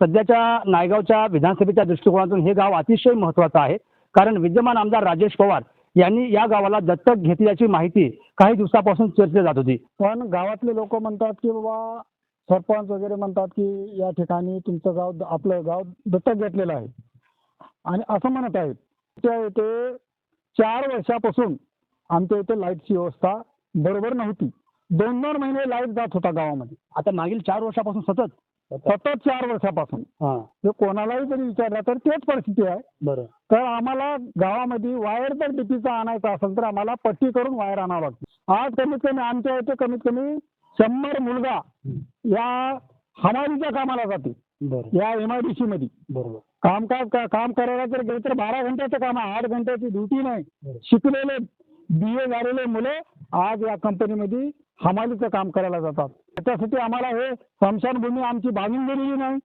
सध्याच्या नायगावच्या विधानसभेच्या दृष्टिकोनातून हे गाव अतिशय महत्वाचं आहे. कारण विद्यमान आमदार राजेश पवार यांनी या गावाला दत्तक घेतल्याची माहिती काही दिवसापासून चर्चेत जात होती. पण गावातले लोक म्हणतात की बाबा सरपंच वगैरे म्हणतात की या ठिकाणी तुमचं गाव आपलं गाव दत्तक घेतलेलं आहे. आणि असं म्हणत आहेत. त्या इथे चार वर्षापासून आमच्या इथे लाईटची व्यवस्था बरोबर नव्हती. दोन दोन महिने लाइट जात होता गावामध्ये. आता मागील चार वर्षापासून सतत सतत चार वर्षापासून. हा. हे कोणालाही जरी विचारलं तर तेच परिस्थिती आहे. बरं. तर आम्हाला गावामध्ये वायर जर डीपीचा आणायचा असेल तर आम्हाला पट्टी करून वायर आणावं लागते. आज कमीत कमी आमच्या इथे कमीत कमी शंभर मुलगा या हमालीच्या कामाला जाते या एम आय डी सी मध्ये बरोबर. कामकाज का- काम करायला जर गेलं तर बारा घंट्याचं काम आहे. आठ घंट्याची ड्युटी नाही. शिकलेले बी ए झालेले मुलं आज या कंपनीमध्ये हमालीचं काम करायला जातात. त्याच्यासाठी आम्हाला हे स्मशानभूमी आमची बांधून दिलेली नाही.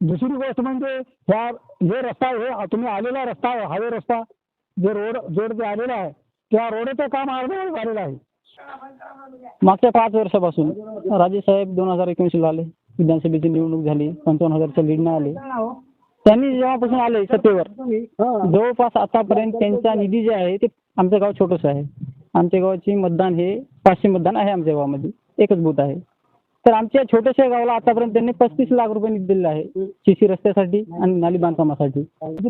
दुसरी गोष्ट म्हणजे ह्या हे रस्ता हे तुम्ही आलेला रस्ता आहे हायवे रस्ता जे रोड जोड जे आलेला आहे त्या रोडचं काम अर्धवट झालेलं आहे. मागच्या पाच वर्षापासून राजे साहेब दोन हजार एकोणीसला आले विधानसभेची निवडणूक झाली पंचावन्न हजारच्या लीडनं आले. त्यांनी जेव्हापासून आले सत्तेवर जवळपास आतापर्यंत त्यांचा निधी जे आहे ते आमचं गाव छोटंसं आहे. आमच्या गावाची मतदान हे पाचशे मतदान आहे आमच्या गावामध्ये. एकच बूथ आहे. तर आमच्या छोट्याशा गावाला आतापर्यंत त्यांनी पस्तीस लाख रुपये निधी दिलेला आहे. सीसी रस्त्यासाठी आणि नाली बांधकामासाठी.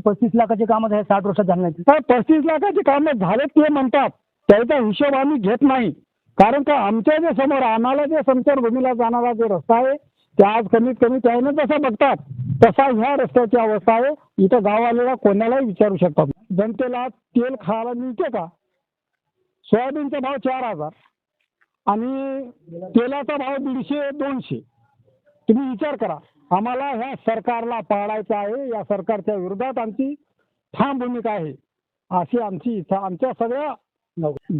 पस्तीस लाखाचे काम आहे साठ वर्षात झाले नाही. तर पस्तीस लाखाचे कामं झाले ते म्हणतात. त्याचा हिशोब आम्ही घेत नाही. कारण का आमच्या जे समोर आम्हाला जे संचारभूमीला जाणारा जो रस्ता आहे ते आज कमीत कमी त्याने जसं बघतात तसा ह्या रस्त्याची अवस्था आहे. इथं गाववाल्याला कोणालाही विचारू शकतात. जनतेला तेल खायला मिळते का? सोयाबीनचा भाव चार हजार आणि तेलाचा भाव दीडशे दोनशे. तुम्ही विचार करा. आम्हाला ह्या सरकारला पाळायचं आहे या सरकारच्या विरोधात आमची ठाम भूमिका आहे. अशी आमची इच्छा आमच्या सगळ्या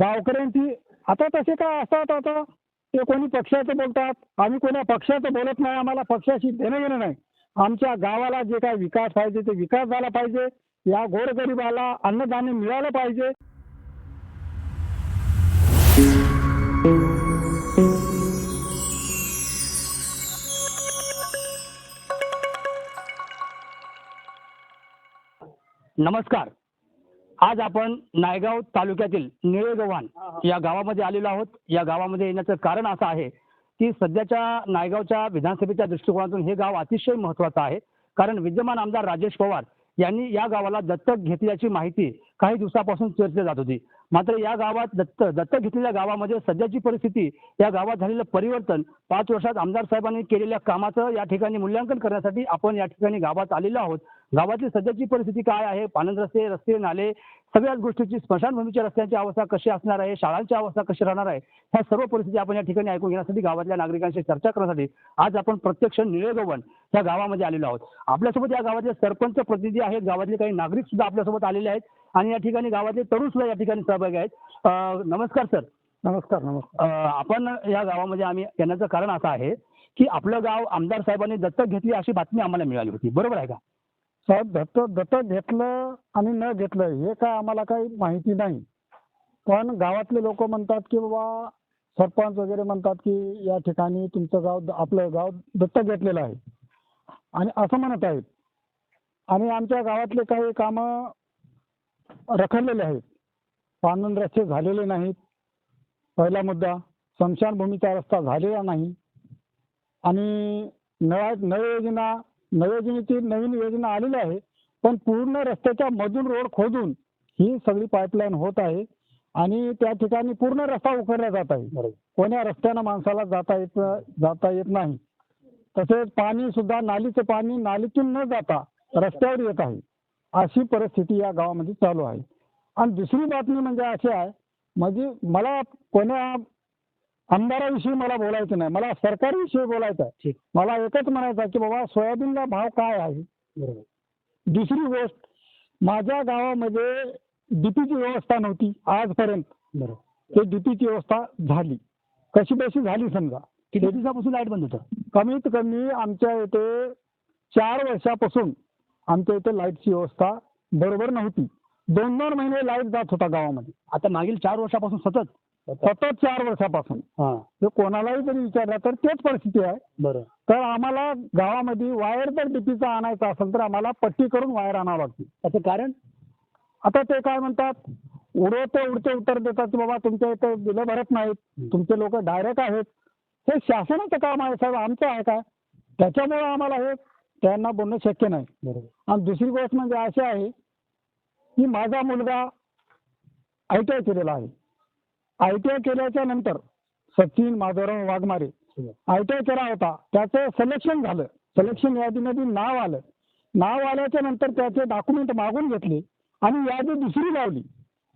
गावकऱ्यांची. आता तसे काय असतात आता? ते कोणी पक्षाचं बोलतात. आम्ही कोणा पक्षाचं बोलत नाही. आम्हाला पक्षाशी देणं घेणं नाही. आमच्या गावाला जे काय विकास पाहिजे ते विकास झाला पाहिजे. या गोरगरिबाला अन्नधान्य मिळालं पाहिजे. नमस्कार. आज आपण नायगाव तालुक्यातील निळेगव्हाण या गावामध्ये आलेलो आहोत. या गावामध्ये येण्याचं कारण असं आहे की सध्याच्या नायगावच्या विधानसभेच्या दृष्टिकोनातून हे गाव अतिशय महत्वाचं आहे. कारण विद्यमान आमदार राजेश पवार यांनी या गावाला दत्तक घेतल्याची माहिती काही दिवसापासून चर्चेत जात होती. मात्र या गावात दत्त दत्तक घेतलेल्या गावामध्ये सध्याची परिस्थिती या गावात झालेलं परिवर्तन पाच वर्षात आमदार साहेबांनी केलेल्या कामाचं या ठिकाणी मूल्यांकन करण्यासाठी आपण या ठिकाणी गावात आलेलो आहोत. गावातली सध्याची परिस्थिती काय आहे? पाणंद रस्ते रस्ते नाले सगळ्याच गोष्टीची स्मशानभूमीच्या रस्त्यांची अवस्था कशी असणार आहे? शाळांची अवस्था कशी राहणार आहे? ह्या सर्व परिस्थिती आपण या ठिकाणी ऐकून घेण्यासाठी गावातल्या नागरिकांशी चर्चा करण्यासाठी आज आपण प्रत्यक्ष निळेगव्हाण या गावामध्ये आलेलो आहोत. आपल्यासोबत या गावातले सरपंच प्रतिनिधी आहेत. गावातले काही नागरिक सुद्धा आपल्यासोबत आलेले आहेत आणि या ठिकाणी गावातले तरुण सुद्धा या ठिकाणी सहभागी आहेत. नमस्कार सर. नमस्कार नमस्कार. आपण या गावामध्ये आम्ही येण्याचं कारण असं आहे की आपलं गाव आमदार साहेबांनी दत्तक घेतली अशी बातमी आम्हाला मिळाली होती. बरोबर आहे का? साहेब दत्त दत्तक घेतलं आणि न घेतलं हे काय आम्हाला काही माहिती नाही. पण गावातले लोक म्हणतात की बाबा सरपंच वगैरे म्हणतात की या ठिकाणी तुमचं गाव आपलं गाव दत्तक घेतलेलं आहे. आणि असं म्हणत आहेत. आणि आमच्या गावातले काही कामं रखडलेले आहेत. पानन रस्ते झालेले नाहीत. पहिला मुद्दा स्मशानभूमीचा रस्ता झालेला नाही. आणि नळ नळ योजना नळ योजनेची नवीन योजना आलेली आहे. पण पूर्ण रस्त्याच्या मधून रोड खोदून ही सगळी पाईपलाईन होत आहे. आणि त्या ठिकाणी पूर्ण रस्ता उखडला जात आहे. कोण्या रस्त्यानं माणसाला जाता येत जाता येत नाही. तसेच पाणी सुद्धा नालीचं पाणी नालीतून न जाता रस्त्यावर येत आहे. अशी परिस्थिती या गावामध्ये चालू आहे. आणि दुसरी बातमी म्हणजे अशी आहे म्हणजे मला कोण्या आमदाराविषयी मला बोलायचं नाही. मला सरकारविषयी बोलायचं आहे. ठीक. मला एकच म्हणायचं आहे की बाबा सोयाबीनला भाव काय आहे? बरोबर. दुसरी गोष्ट माझ्या गावामध्ये डीपीची व्यवस्था नव्हती आजपर्यंत. बरोबर. ते डीपीची व्यवस्था झाली. कशी बशी झाली समजा. किती दिवसापासून लाइट बंद होतं? कमीत कमी आमच्या इथे चार वर्षापासून आमच्या इथे लाईटची व्यवस्था बरोबर नव्हती. दोन दोन महिने लाइट जात होता गावामध्ये. आता मागील चार वर्षापासून सतत? सतत चार वर्षापासून. हा. हे कोणालाही जरी विचारलं तर तेच परिस्थिती आहे. बरं. तर आम्हाला गावामध्ये वायर जर डीपीचा आणायचा असेल तर आम्हाला पट्टी करून वायर आणावं लागते त्याचं कारण? आता ते काय म्हणतात उडवते उडते उत्तर देतात की बाबा तुमच्या इथे बिलं भरत नाहीत. तुमचे लोक डायरेक्ट आहेत. हे शासनाचं काम आहे साहेब आमचं आहे काय त्याच्यामुळे आम्हाला हे त्यांना बोलणं शक्य नाही. बरोबर. आणि दुसरी गोष्ट म्हणजे अशी आहे की माझा मुलगा आय टी आय केलेला आहे. आय टी आय केल्याच्यानंतर Sachin Madhavrao Waghmare I T I केला होता. त्याचं सिलेक्शन झालं. सिलेक्शन यादीमध्ये नाव आलं. नाव आल्याच्यानंतर त्याचे डॉक्युमेंट मागून घेतले आणि यादी दुसरी लावली.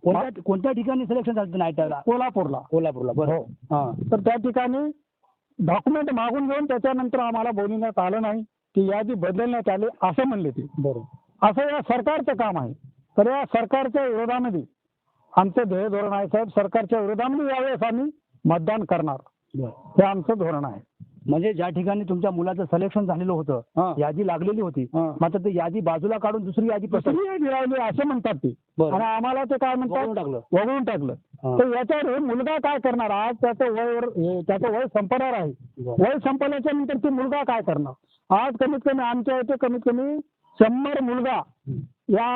कोणत्या कोणत्या ठिकाणी सिलेक्शन झालं नाईटला कोल्हापूरला. कोल्हापूरला बरं. हा. तर त्या ठिकाणी डॉक्युमेंट मागून घेऊन त्याच्यानंतर आम्हाला बोलवण्यात आलं नाही की यादी बदलण्यात आली असं म्हणले ते. बरोबर असं या सरकारचं काम आहे. तर या सरकारच्या विरोधामध्ये आमचं ध्येय धोरण आहे साहेब सरकारच्या विरोधामध्ये यावेळेस आम्ही मतदान करणार हे आमचं धोरण आहे म्हणजे ज्या ठिकाणी तुमच्या मुलाचं सिलेक्शन झालेलं. होतं यादी लागलेली होती. मात्र ते यादी बाजूला काढून दुसरी यादी लावली असे म्हणतात ते. आणि आम्हाला ते काय म्हणतात टाकलं. वगळून टाकलं. तर याच्यावर मुलगा काय करणार आज त्याचं वय त्याचं वय संपणार आहे. वय संपल्याच्या नंतर ते मुलगा काय करणार आज कमीत कमी आमच्या इथे कमीत कमी शंभर मुलगा या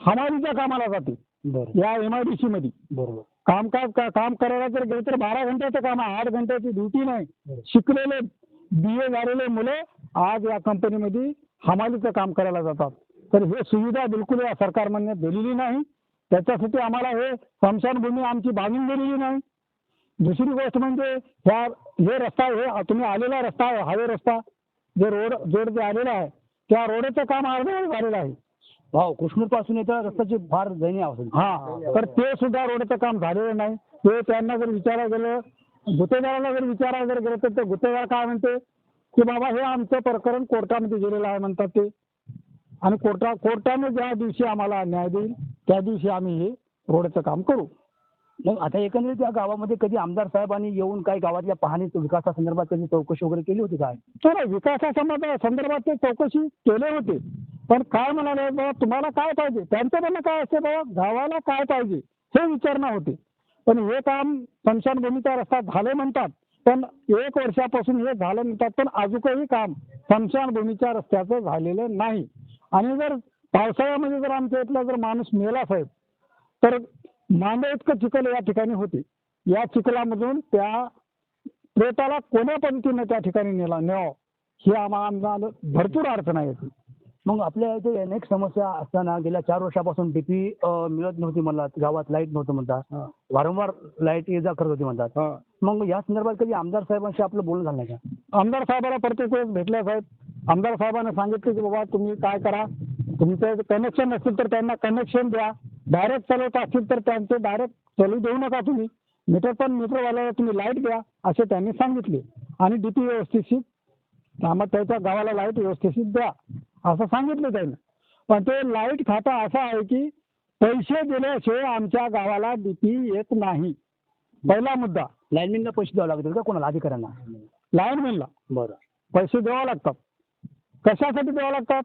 हमालीच्या कामाला जाते या एम आय डी सी मध्ये बरोबर. कामकाज का- काम करायला जर गेलं तर बारा घंट्याचं काम आहे. आठ घंट्याची ड्युटी नाही. शिकलेले बी ए झालेले मुलं आज या कंपनीमध्ये हमालीचं काम करायला जातात. तर हे सुविधा बिलकुल या सरकारने दिलेली नाही. त्याच्यासाठी आम्हाला हे स्मशानभूमी आमची बांधून दिलेली नाही. दुसरी गोष्ट म्हणजे ह्या हे रस्ता हे तुम्ही आलेला रस्ता आहे हायवे रस्ता. जे रोड जोड जे आलेला आहे त्या रोडचं काम अर्धवट झालेलं आहे. भाऊ कृष्णूरपासून येत्या रस्त्याची फार दयनीय अवस्था हा तर ते सुद्धा रोडचं काम झालेलं नाही. ते त्यांना जर विचारायला गेलं गुत्तेदाराला जर विचारायला जर गेलं तर ते गुत्तेदार काय म्हणते? की बाबा हे आमचं प्रकरण कोर्टामध्ये गेलेलं आहे म्हणतात ते. आणि कोर्टा कोर्टाने ज्या दिवशी आम्हाला न्याय देईल त्या दिवशी आम्ही हे रोडचं काम करू. मग आता एकंदरीत या गावामध्ये कधी आमदार साहेबांनी येऊन काही गावातल्या पाहणी विकासासंदर्भात त्यांनी चौकशी वगैरे केली होती काय? तर विकासासंबंध संदर्भात ते चौकशी केले होते. पण काय म्हणाले बाबा तुम्हाला काय पाहिजे? त्यांचं म्हणणं काय असते बाबा गावाला काय पाहिजे? हे विचारणं होते. पण हे काम स्मशानभूमीचा रस्ता झाले म्हणतात पण एक वर्षापासून हे झालं म्हणतात पण अजूनही काम स्मशानभूमीच्या रस्त्याचं झालेलं नाही. आणि जर पावसाळ्यामध्ये जर आमच्या इथला जर माणूस मेला साहेब तर मांडे इतकं चिखल या ठिकाणी होते. या चिखलामधून त्या प्रेताला कोण्या पद्धतीनं त्या ठिकाणी नेला न्यावं ही आम्हाला भरपूर अडचण आहे. मग आपल्या इथे अनेक समस्या असताना गेल्या चार वर्षापासून डीपी मिळत नव्हती म्हणतात. गावात लाइट नव्हतं म्हणतात. वारंवार लाइट ये जा करत होती म्हणतात. मग या संदर्भात कधी आमदार साहेबांशी आपलं बोलणं झालं नाही का? आमदार साहेबाला प्रत्येक वेळेस भेटले साहेब. आमदार साहेबांनी सांगितलं की बाबा तुम्ही काय करा? तुमचं कनेक्शन नसेल तर त्यांना कनेक्शन द्या. डायरेक्ट चालवत असतील तर त्यांचे डायरेक्ट चालू देऊ नका तुम्ही. मीटर पण मीटरवाल्याला तुम्ही लाइट द्या असे त्यांनी सांगितले. आणि डीपी व्यवस्थित त्यामुळे त्याच्या गावाला लाइट व्यवस्थित द्या. असं सांगितलं त्यानं. पण ते लाइट खातं असं आहे की पैसे दिल्याशिवाय आमच्या गावाला डीपी येत नाही. पहिला मुद्दा लाईनमॅनला पैसे द्यावे लागतील का? कोणाला? अधिकाऱ्यांना? लाईनमॅनला बरं. पैसे द्यावे लागतात. कशासाठी द्यावे लागतात?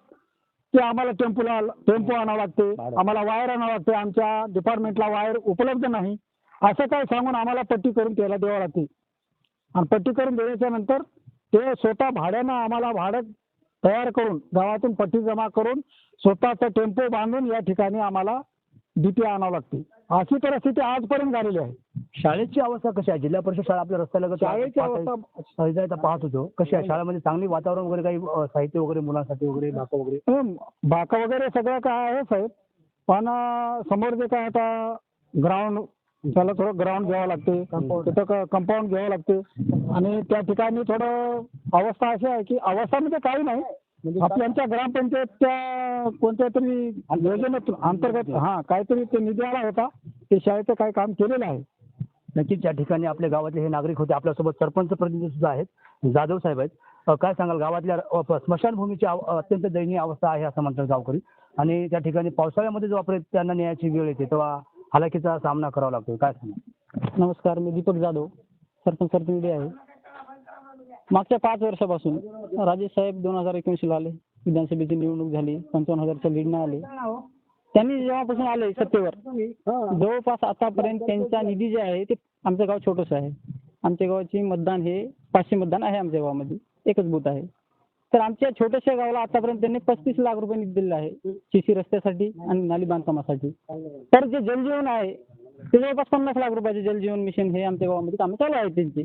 ते आम्हाला टेम्पोला टेम्पो आणावं लागते. आम्हाला वायर आणावं लागते. आमच्या डिपार्टमेंटला वायर उपलब्ध नाही. असं काय सांगून आम्हाला पट्टी करून त्याला द्यावं लागते. आणि पट्टी करून दिल्याच्या नंतर ते स्वतः भाड्यानं आम्हाला भाडं तयार करून गावातून पट्टी जमा करून स्वतःचा टेम्पो बांधून या ठिकाणी आम्हाला डीपी आणावं लागते. अशी परिस्थिती आजपर्यंत झालेली आहे. शाळेची अवस्था कशी आहे? जिल्हा परिषद शाळा आपल्या रस्त्याला शाळेची अवस्था पाहत होतो. कशी आहे? शाळेमध्ये चांगली वातावरण वगैरे काही साहित्य वगैरे मुलांसाठी वगैरे बाका वगैरे? बाका वगैरे सगळं काय आहे साहेब. पण समोर जे काय आता ग्राउंड त्याला थोडं ग्राउंड घ्यावं लागते. तिथं कंपाऊंड घ्यावं लागते. आणि त्या ठिकाणी थोडं अवस्था अशी आहे की अवस्था म्हणजे काही नाही. आपल्या ग्रामपंचायतच्या कोणत्या तरी योजनेतून अंतर्गत हा काहीतरी ते निधी आला होता. ते शाळेचं काही काम केलेलं आहे. नक्कीच या ठिकाणी आपल्या गावातले हे नागरिक होते. आपल्यासोबत सरपंच प्रतिनिधी सुद्धा आहेत. जाधव साहेब आहेत. काय सांगाल? गावातल्या स्मशानभूमीची अत्यंत दयनीय अवस्था आहे असं म्हणतात गावकरी. आणि त्या ठिकाणी पावसाळ्यामध्ये जेव्हा परत त्यांना न्यायाची वेळ येते तेव्हा हलाखीचा सामना करावा लागतो काय सांगा नमस्कार मी दीपक जाधव सरपंच प्रतिनिधी आहे. मागच्या पाच वर्षापासून राजेश साहेब दोन हजार एकोणीसला आले विधानसभेची निवडणूक झाली पंचावन्न हजारच्या लीडनं आले. त्यांनी जेव्हापासून आले सत्तेवर जवळपास आतापर्यंत त्यांचा निधी जे आहे ते आमचं गाव छोटंसं आहे. आमच्या गावाची मतदान हे पाचशे मतदान आहे आमच्या गावामध्ये एकच बूथ आहे. तर आमच्या छोट्याशा गावाला आतापर्यंत त्यांनी पस्तीस लाख रुपये निधी दिलेला आहे सीसी रस्त्यासाठी आणि नाली बांधकामासाठी. तर जे जलजीवन आहे ते जवळपास पन्नास लाख रुपयाचे जलजीवन मिशन हे आमच्या गावामध्ये कामं चालू आहेत त्यांची.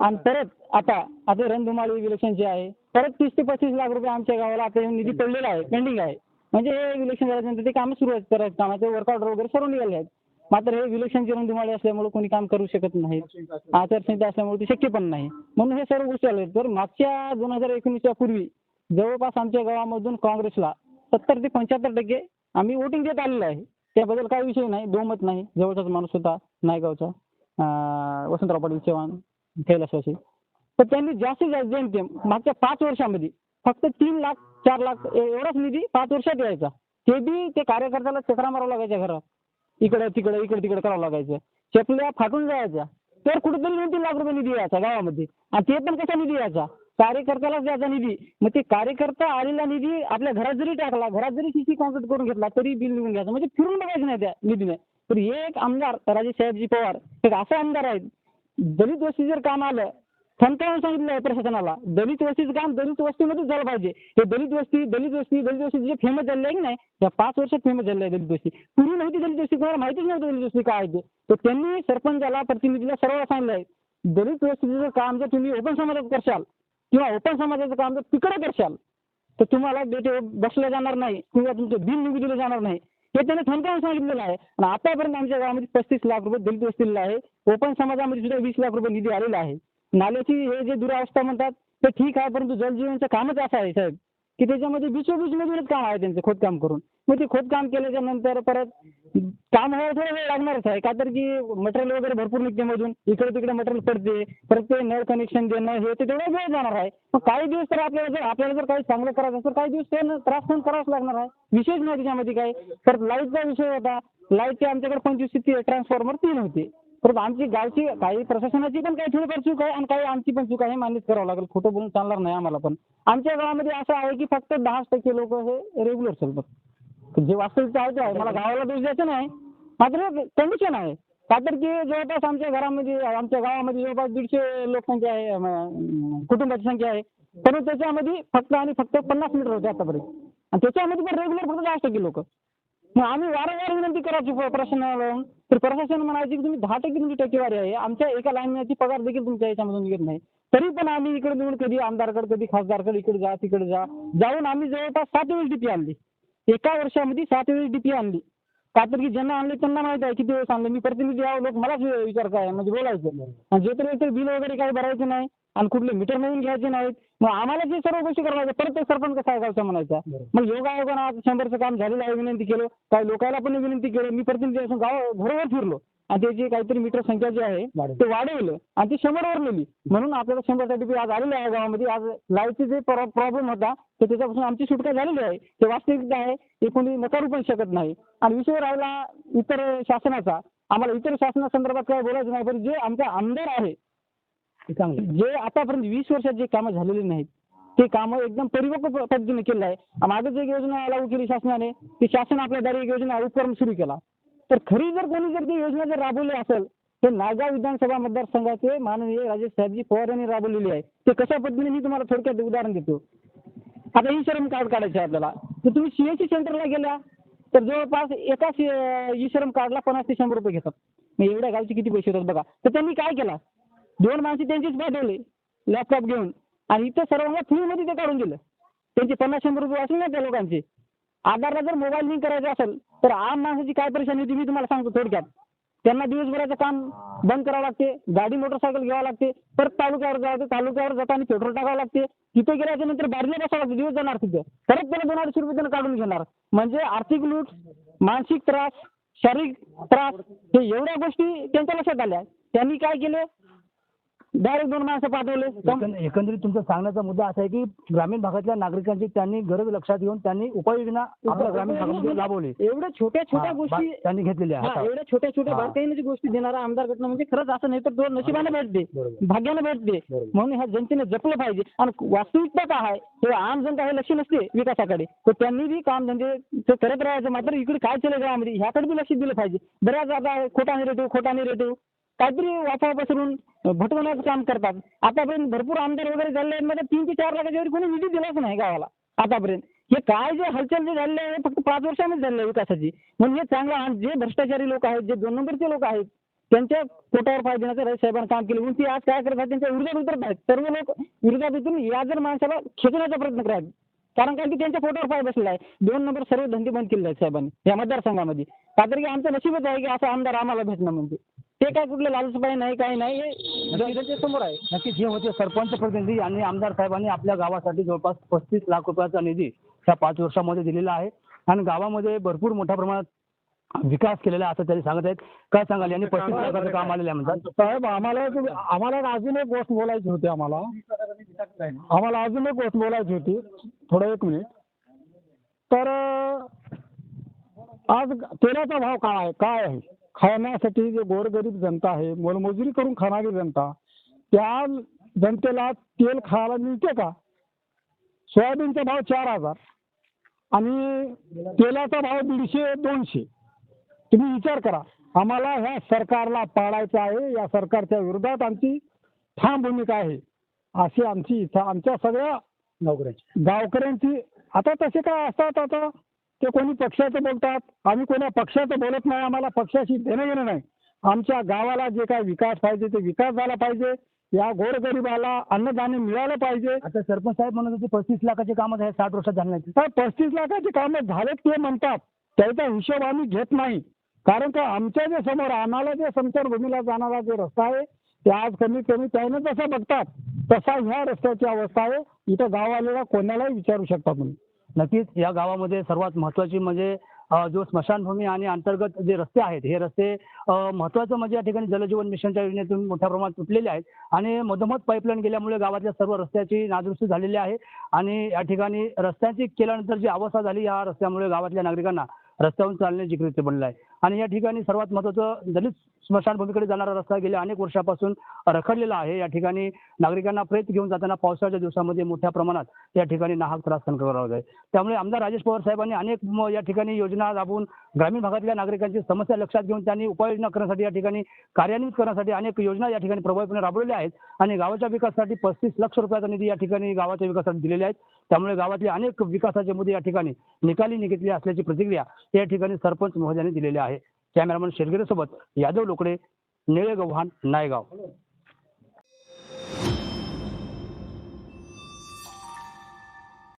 आणि परत आता आता रणधुमाळी इलेक्शन जे आहे परत तीस ते पस्तीस लाख रुपये आमच्या गावाला आता निधी पडलेला आहे पेंडिंग आहे. म्हणजे हे इलेक्शन झाल्यानंतर ते कामं सुरू आहेत करायचं कामाचे वर्कआउट वगैरे सर्व निघाले आहेत. मात्र हे विलक्षण रणधुमाळी असल्यामुळे कोणी काम करू शकत नाही. आचारसंहिता असल्यामुळे ते शक्य पण नाही. म्हणून हे सर्व गोष्टी आल्या तर मागच्या दोन हजार एकोणीसच्या पूर्वी जवळपास आमच्या गावामधून काँग्रेसला सत्तर ते पंच्याहत्तर टक्के आम्ही वोटिंग देत आलेलो आहे. त्याबद्दल काही विषय नाही. दोमत नाही. जवळचाच माणूस होता नायगावचा. वसंतराव पाटील चव्हाण कैलासवासी तर त्यांनी जास्तीत जास्त जेमतेम मागच्या पाच वर्षामध्ये फक्त तीन लाख चार लाख एवढाच निधी पाच वर्षात यायचा. ते बी ते कार्यकर्त्याला चक्रा मारावं लागायच्या घरात. इकडे तिकडे इकडे तिकडे करावं लागायचं. चपल्या फाटून जायच्या. तर कुठेतरी दोन तीन लाख रुपये निधी यायचा गावामध्ये. आणि ते पण कसा निधी यायचा? कार्यकर्त्यालाच द्यायचा निधी. मग ते कार्यकर्ता आलेला निधी आपल्या घरात जरी टाकला घरात जरी सीसी कॉन्क्रीट करून घेतला तरी बिल निघून घ्यायचं म्हणजे फिरून बघायचं नाही त्या निधीने. तर हे एक आमदार राजे साहेबजी पवार एक असे आमदार आहेत. दलित वस्ती जर काम आलं ठणकावून सांगितलं आहे प्रशासनाला दलित वस्तीचं काम दलित वस्तीमध्येच झालं पाहिजे. हे दलित वस्ती दलित वस्ती दलित वस्ती जे फेमस झाले आहे की नाही या पाच वर्षात फेमस झाले आहे दलित वस्ती. पूर्वी नव्हती दलित वस्ती कोणाला माहितीच नव्हतं दलित वस्ती काय आहे तर त्यांनी सरपंचाला प्रतिनिधीला सर्वांना सांगितलं आहे दलित वस्तीचं काम जर तुम्ही ओपन समाजात करशाल किंवा ओपन समाजाचं काम जर तिकडे करशाल तर तुम्हाला बेटे बसलं जाणार नाही किंवा तुमचं बिल निघू दिलं जाणार नाही. हे त्यांनी ठणकावून सांगितलेलं आहे. आणि आतापर्यंत आमच्या गावामध्ये पस्तीस लाख रुपये दलित वस्तीला आहे. ओपन समाजामध्ये सुद्धा वीस लाख रुपये निधी आलेला आहे. नाल्याची हे जे दुरावस्था म्हणतात ते ठीक आहे परंतु जलजीवनचं कामच असं आहे साहेब. की त्याच्यामध्ये बिचोबीचमधूनच काम आहे त्यांचं खोदकाम करून. मग ते खोदकाम केल्याच्यानंतर परत काम व्हायला थोडा वेळ लागणारच आहे. का तर की मटेरियल वगैरे भरपूर निघते मधून इकडे तिकडे मटेरियल पडते परत ते नळ कनेक्शन देणं हे ते तेवढा वेळ जाणार आहे. मग काही दिवस तर आपल्याला जर आपल्याला जर काही चांगलं करायचं असेल तर काही दिवस त्रास सहन करावाच लागणार आहे. विशेष नाही त्याच्यामध्ये काय तर लाईटचा विषय होता. लाईटचे आमच्याकडे पंचवीस ते ट्रान्सफॉर्मर तीन होते. तर आमची गावची काही प्रशासनाची पण काही थोडीफार चूक आहे आणि काही आमची पण चूक आहे मान्यच करावं लागेल. खोटं बोलून चालणार नाही आम्हाला पण. आमच्या गावामध्ये असं आहे की फक्त दहाच टक्के लोक हे रेग्युलर चालतात. जे वास्तविकता आहे ते आहे. मला गावाला दोष द्यायचा नाही. मात्र कंडिशन आहे. का तर की जवळपास आमच्या घरामध्ये आमच्या गावामध्ये जवळपास दीडशे लोकसंख्या आहे कुटुंबाची संख्या आहे. परंतु त्याच्यामध्ये फक्त आणि फक्त पन्नास मीटर होते आतापर्यंत. आणि त्याच्यामध्ये पण रेग्युलर फक्त दहा टक्के लोक. मग आम्ही वारंवार विनंती करायची प्रशासनाला तर प्रशासन म्हणायचे की तुम्ही दहा टक्के तुमची टक्केवारी आहे. आमच्या एका लाईनची पगार देखील तुमच्या याच्यामधून घेत नाही. तरी पण आम्ही इकडे निवडून कधी आमदारकडे कधी खासदारकडे इकडे जा तिकडे जा. जाऊन आम्ही जवळपास सात वेळेस डीपी आणली. एका वर्षामध्ये सात वेळेस डीपी आणली. का तर की ज्यांना आणले त्यांना माहीत आहे किती वेळेस आणले मी प्रतिनिधी आहो लोक मलाच विचार काय म्हणजे बोलायचं आणि जे तर तर बिल वगैरे काही भरायचं नाही आणि कुठले मीटर नवीन घ्यायचे नाहीत. मग आम्हाला जे सर्व गोष्टी करायच्या परत ते सरपंच कसा आहे गावचा म्हणायचा मग योगा आयोगानं आज शंभरचं काम झालेलं आहे विनंती केलं. काही लोकांना पण विनंती केलं. मी प्रतिनिधी असून गाव घरोघर फिरलो. आणि त्याची काहीतरी मीटर संख्या जी आहे ते वाढवलं आणि ती शंभरवर नेली. म्हणून आपल्याला शंभर सर्टिफिकेट आज आलेलं आहे गावामध्ये. आज लाईटचे जे प्रॉब्लेम होता तर त्याच्यापासून आमची सुटका झालेली आहे. ते वास्तविकता आहे ते कोणी नकारू पण शकत नाही. आणि विषय राहिला इतर शासनाचा. आम्हाला इतर शासनासंदर्भात काय बोलायचं नाही पण जे आमचा आमदार आहे जे आतापर्यंत वीस वर्षात जे कामं झालेली नाहीत ते कामं एकदम परिपक्व पद्धतीने केलं आहे. मागेच एक योजना लागू केली शासनाने ती शासन आपल्या दारी एक योजना उपक्रम सुरू केला. तर खरी जर कोणी जर ती योजना जर राबवली असेल तर नायगाव विधानसभा मतदारसंघाचे माननीय राजेश साहेबजी पवार यांनी राबवलेली आहे. ते कशा पद्धतीने मी तुम्हाला थोडक्यात उदाहरण देतो. आता ई श्रम कार्ड काढायचं आहे आपल्याला. तर तुम्ही सीएससी सेंटरला गेल्या तर जवळपास एका ई श्रम कार्डला पन्नास ते शंभर रुपये घेतात. मग एवढ्या गावचे किती पैसे होतात बघा. तर त्यांनी काय केला? दोन माणसे त्यांचीच पाठवले लॅपटॉप घेऊन. आणि इथं सर्वांना फ्रीमध्ये ते काढून दिलं. त्यांचे पन्नास शंभर रुपये असेल ना त्या लोकांचे. आधारला जर मोबाईल लिंक करायचा असेल तर आम माणसाची काय परेशानी होती मी तुम्हाला सांगतो थोडक्यात. त्यांना दिवसभराचं काम बंद करावं लागते गाडी मोटरसायकल घ्यावं लागते परत तालुक्यावर जावं तालुक्यावर जाताना पेट्रोल टाकावं लागते. तिथे गेल्याच्यानंतर बाहेरला बसावं लागते दिवस जाणार तिथे. परत त्याला दोन अडीचशे रुपये त्यानं काढून घेणार. म्हणजे आर्थिक लूट मानसिक त्रास शारीरिक त्रास हे एवढ्या गोष्टी त्यांच्या लक्षात आल्या. त्यांनी काय केलं? डायरेक्ट दोन माणसं पाठवले. एकंद- एकंदरीत तुमचा सांगण्याचा मुद्दा असा आहे की ग्रामीण भागातल्या नागरिकांची त्यांनी गरज लक्षात घेऊन त्यांनी उपाययोजना आपल्या ग्रामीण भागामध्ये राबवली. एवढ्या छोट्या छोट्या हा, गोष्टी बा- त्यांनी घेतलेल्या हा. एवढ्या छोट्या छोट्या हा. बारकाईने गोष्टी देणारा आमदार घटना म्हणजे खरंच असं नाही तर तो नशिबाने भेटते भाग्याने भेटते म्हणून ह्या जनतेने जपलं पाहिजे. आणि वास्तविकता काय आहे. हे आम जनता हे लक्ष नसते विकासाकडे. तर त्यांनी बी काम धंदे ते करत राहायचं. मात्र इकडे काय चालू गावामध्ये? ह्याकडे बी लक्ष दिलं पाहिजे. बऱ्याच आता खोटा निरेटिव्ह खोटा निरेटिव्ह काहीतरी वाफा पसरून भटकवण्याचं काम करतात. आतापर्यंत भरपूर आमदार वगैरे झाले आहेत तीन ते चार लाखाच्या वर कोणी निधी दिलाच नाही गावाला. आतापर्यंत. हे काय जे हालचाल जे झालेले आहे फक्त पाच वर्षामध्ये झालेलं आहे विकासाची. म्हणजे चांगला आणि जे भ्रष्टाचारी लोक आहेत जे दोन नंबरचे लोक आहेत त्यांच्या पोटावर पाय देण्याचं राज साहेबांनी काम केलं. म्हणून ते आज काय करतात त्यांच्या विरोधात उतरत आहेत. सर्व लोक विरोधात उतरून या जर माणसाला खेचण्याचा प्रयत्न करत कारण काय? की त्यांच्या पोटावर पाय बसलेला आहे दोन नंबर सर्व धंदे बंद केले आहेत साहेबांनी या मतदारसंघामध्ये. का तरी की आमचं नशीबच आहे की असा आमदार आम्हाला भेटणं म्हणजे ते काय कुठलं लालसबाई नाही काही नाही हे जनतेच्या समोर आहे. नक्कीच हे होते सरपंच प्रतिनिधी आणि आमदार साहेबांनी आपल्या गावासाठी जवळपास पस्तीस लाख रुपयाचा निधी त्या पाच वर्षामध्ये दिलेला आहे. आणि गावामध्ये भरपूर मोठ्या प्रमाणात विकास केलेला आहे असं त्यांनी सांगत आहेत. काय सांगाल? यांनी पस्तीस लाखाचं काम आलेलं आहे म्हणतात. साहेब आम्हाला आम्हाला अजून एक गोष्ट बोलायची होती आम्हाला. आम्हाला अजून एक गोष्ट बोलायची होती. थोडं एक मिनिट. तर आज तेलाचा भाव काय आहे? काय आहे? खाण्यासाठी जे गोरगरीब जनता आहे मोलमजुरी करून खाणारी जनता त्या जनतेला तेल खायला मिळते का? सोयाबीनचा भाव चार हजार आणि तेलाचा भाव दीडशे दोनशे. तुम्ही विचार करा. आम्हाला ह्या सरकारला पाडायचं आहे या सरकारच्या विरोधात आमची ठाम भूमिका आहे. अशी आमची इच्छा आमच्या सगळ्या नोकऱ्याची गावकऱ्यांची. आता तसे काय असतात आता? ते कोणी पक्षाचं बोलतात? आम्ही कोणा पक्षाचं बोलत नाही. आम्हाला पक्षाशी देणं घेणं नाही. आमच्या गावाला जे काय विकास पाहिजे ते विकास झाला पाहिजे. या गोरगरिबाला अन्नधान्य मिळालं पाहिजे. आता सरपंच साहेब म्हणत होते पस्तीस लाखाचे कामं हे साठ वर्षात झाले नाही तर पस्तीस लाखाची कामं झालेत ते म्हणतात. त्याचा हिशोब आम्ही घेत नाही. कारण का आमच्या जे समोर आम्हाला जे समशेरभूमीला जाणारा जो रस्ता आहे ते आज कमीत कमी त्याने जसं बघतात तसा ह्या रस्त्याची अवस्था आहे. इथं गाववाल्याला कोणालाही विचारू शकता तुम्ही. नक्कीच या गावामध्ये सर्वात महत्त्वाची म्हणजे जो स्मशानभूमी आणि अंतर्गत जे रस्ते आहेत हे रस्ते महत्त्वाचं म्हणजे या ठिकाणी जलजीवन मिशनच्या योजनेतून मोठ्या प्रमाणात तुटलेले आहेत. आणि मधोमध पाईपलाईन गेल्यामुळे गावातल्या सर्व रस्त्याची नादुरुस्ती झालेली आहे. आणि या ठिकाणी रस्त्यांची केल्यानंतर जी अवस्था झाली या रस्त्यामुळे गावातल्या नागरिकांना रस्त्यावरून चालण्याची कृत्य बनलं आहे. आणि या ठिकाणी सर्वात महत्त्वाचं दलित स्मशानभूमीकडे जाणारा रस्ता गेल्या अनेक वर्षापासून रखडलेला आहे. या ठिकाणी नागरिकांना प्रेत घेऊन जाताना पावसाळ्याच्या दिवसामध्ये मोठ्या प्रमाणात या ठिकाणी नाहक त्रास सहन करावा लागत आहे. त्यामुळे आमदार राजेश पवार साहेबांनी अनेक या ठिकाणी योजना राबवून ग्रामीण भागातल्या नागरिकांची समस्या लक्षात घेऊन त्यांनी उपाययोजना करण्यासाठी या ठिकाणी कार्यान्वित करण्यासाठी अनेक योजना या ठिकाणी प्रभावीपणे राबवलेल्या आहेत आणि गावाच्या विकासासाठी पस्तीस लक्ष रुपयाचा निधी या ठिकाणी गावाच्या विकासासाठी दिलेले आहेत. त्यामुळे गावातले अनेक विकासाचे मुद्दे या ठिकाणी निकाली निघितले असल्याची प्रतिक्रिया या ठिकाणी सरपंच महोदयांनी दिलेली आहे. कॅमेरामन शेरगिरेसोबत यादव लोकडे निळे गव्हाण नायगाव.